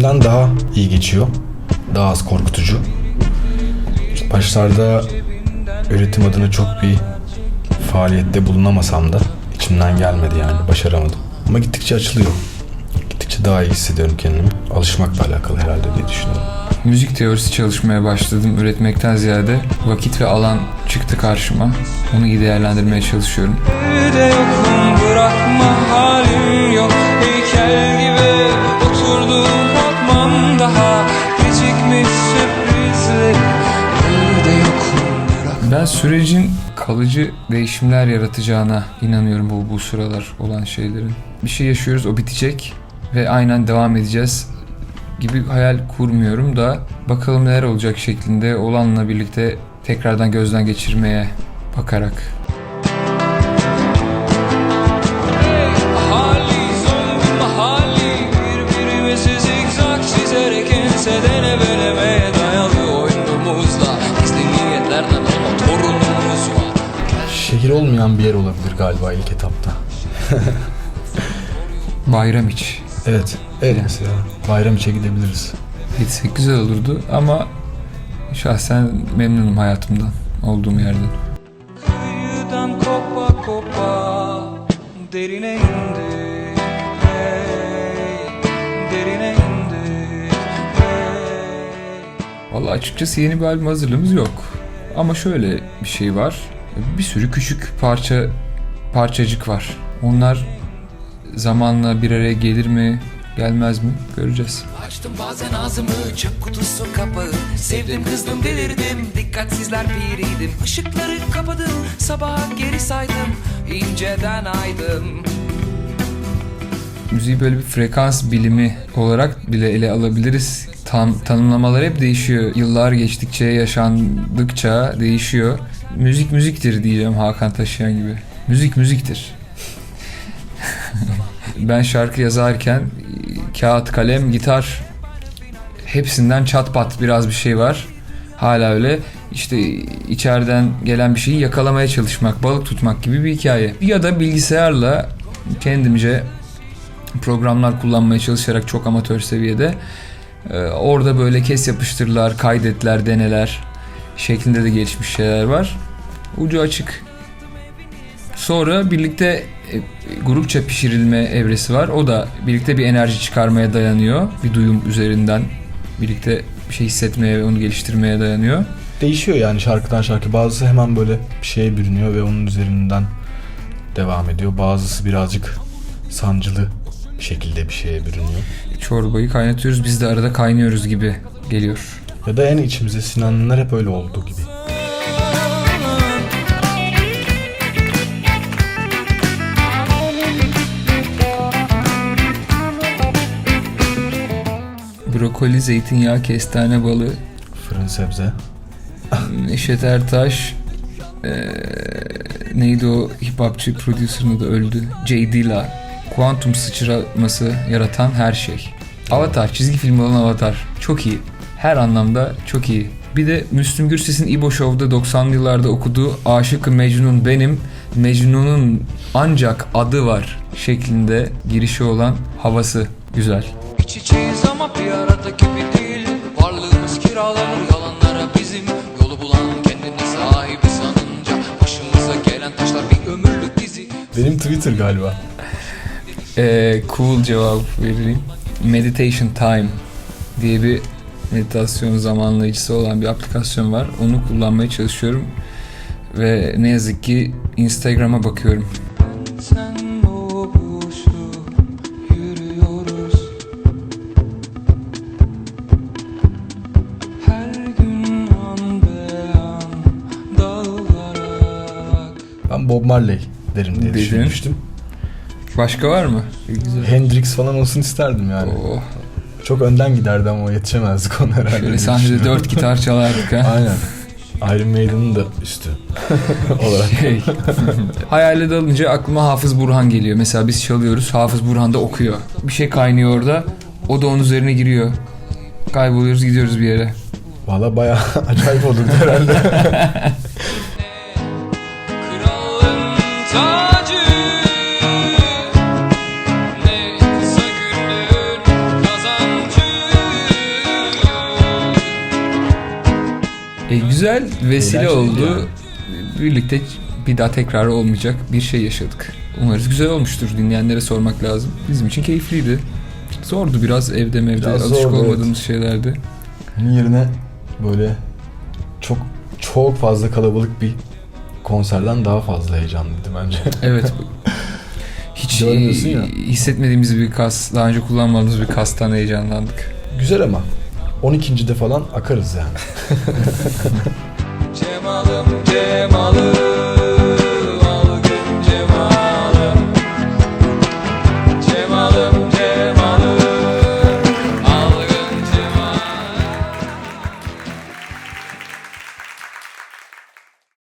beklediğimden daha iyi geçiyor. Daha az korkutucu. İlk başlarda üretim adına çok bir faaliyette bulunamasam da içimden gelmedi yani başaramadım. Ama gittikçe açılıyor. Gittikçe daha iyi hissediyorum kendimi. Alışmakla alakalı herhalde diye düşünüyorum. Müzik teorisi çalışmaya başladım. Üretmekten ziyade vakit ve alan çıktı karşıma. Onu iyi değerlendirmeye çalışıyorum. Evde yokum bırakma halim yok Ben sürecin kalıcı değişimler yaratacağına inanıyorum bu, bu sıralar olan şeylerin. Bir şey yaşıyoruz o bitecek ve aynen devam edeceğiz gibi hayal kurmuyorum da bakalım neler olacak şeklinde olanla birlikte tekrardan gözden geçirmeye bakarak. Şehir olmayan bir yer olabilir galiba ilk etapta. Bayram iç. Evet. Evet mesela. Bayram içe gidebiliriz. Gitsek güzel olurdu ama şahsen memnunum hayatımdan, olduğum yerden. Kıyıdan kopa kopa derine indi hey, derine indi hey. Vallahi açıkçası yeni bir albüm hazırlığımız yok. Ama şöyle bir şey var. Bir sürü küçük parça parçacık var. Onlar zamanla bir araya gelir mi, gelmez mi göreceğiz. Açtım bazen ağzımı çöp kutusu kapağı Sevdim kızdım delirdim dikkatsizler piriydim Işıkları kapadım sabaha geri saydım inceden aydım Müziği böyle bir frekans bilimi olarak bile ele alabiliriz. Tan tanımlamalar hep değişiyor. Yıllar geçtikçe, yaşandıkça değişiyor. Müzik müziktir diyeceğim Hakan Taşıyan gibi. Müzik müziktir. ben şarkı yazarken kağıt, kalem, gitar hepsinden çat pat biraz bir şey var. Hala öyle işte içeriden gelen bir şeyi yakalamaya çalışmak, balık tutmak gibi bir hikaye. Ya da bilgisayarla kendimce programlar kullanmaya çalışarak çok amatör seviyede e, orada böyle kes yapıştırlar, kaydetler, deneler şeklinde de gelişmiş şeyler var. Ucu açık. Sonra birlikte e, grupça pişirilme evresi var. O da birlikte bir enerji çıkarmaya dayanıyor. Bir duyum üzerinden birlikte bir şey hissetmeye ve onu geliştirmeye dayanıyor. Değişiyor yani şarkıdan şarkı. Bazısı hemen böyle bir şeye bürünüyor ve onun üzerinden devam ediyor. Bazısı birazcık sancılı bir şekilde bir şeye bürünüyor. Çorbayı kaynatıyoruz biz de arada kaynıyoruz gibi geliyor. Ya da en içimize sinanlar hep öyle oldu gibi. Brokoli, zeytinyağı, kestane balı, Fırın sebze. Neşet Ertaş eee, neydi o hip hopçı producer'ın da öldü. J. Dilla kuantum sıçraması yaratan her şey. Avatar çizgi film olan Avatar çok iyi. Her anlamda çok iyi. Bir de Müslüm Gürses'in İbo Show'da 90'lı yıllarda okuduğu Aşık Mecnun benim Mecnun'un ancak adı var şeklinde girişi olan havası güzel. İç içeyiz ama bir arada gibi değil Varlığımız kiralanır yalanlara bizim Yolu bulan kendini sahibi sanınca Başımıza gelen taşlar bir ömürlük dizi Benim Twitter galiba. Ee, cool cevap vereyim. Meditation Time diye bir meditasyon zamanlayıcısı olan bir aplikasyon var. Onu kullanmaya çalışıyorum. Ve ne yazık ki Instagram'a bakıyorum. Sen o buluşup yürüyoruz Her gün an be an dağılarak Ben Bob Marley derim diye Dedin. düşünmüştüm. Başka var mı? Güzel. Hendrix falan olsun isterdim yani. Oh, Çok önden giderdi ama yetişemezdik herhalde. şöyle sahnede düşünüyorum. dört gitar çalardık ha. Aynen. Iron Maiden'ın da üstü olarak. Şey, hayale dalınca aklıma Hafız Burhan geliyor. Mesela biz çalıyoruz, Hafız Burhan da okuyor. Bir şey kaynıyor orada, o da onun üzerine giriyor. Kayboluyoruz, gidiyoruz bir yere. Valla bayağı acayip olurdu herhalde. Güzel vesile Eğlenceliydi oldu. Birlikte bir daha tekrar olmayacak bir şey yaşadık. Umarız güzel olmuştur. Dinleyenlere sormak lazım. Bizim için keyifliydi. Zordu biraz evde mevde Biraz alışık zordu, olmadığımız şeylerdi. Bunun yerine böyle çok çok fazla kalabalık bir konserden daha fazla heyecanlıydı bence. Evet. Hiç ya. hissetmediğimiz bir kas, daha önce kullanmadığımız bir kastan heyecanlandık. Güzel ama 12. de falan akarız yani. Cemal'ım Cemal'ım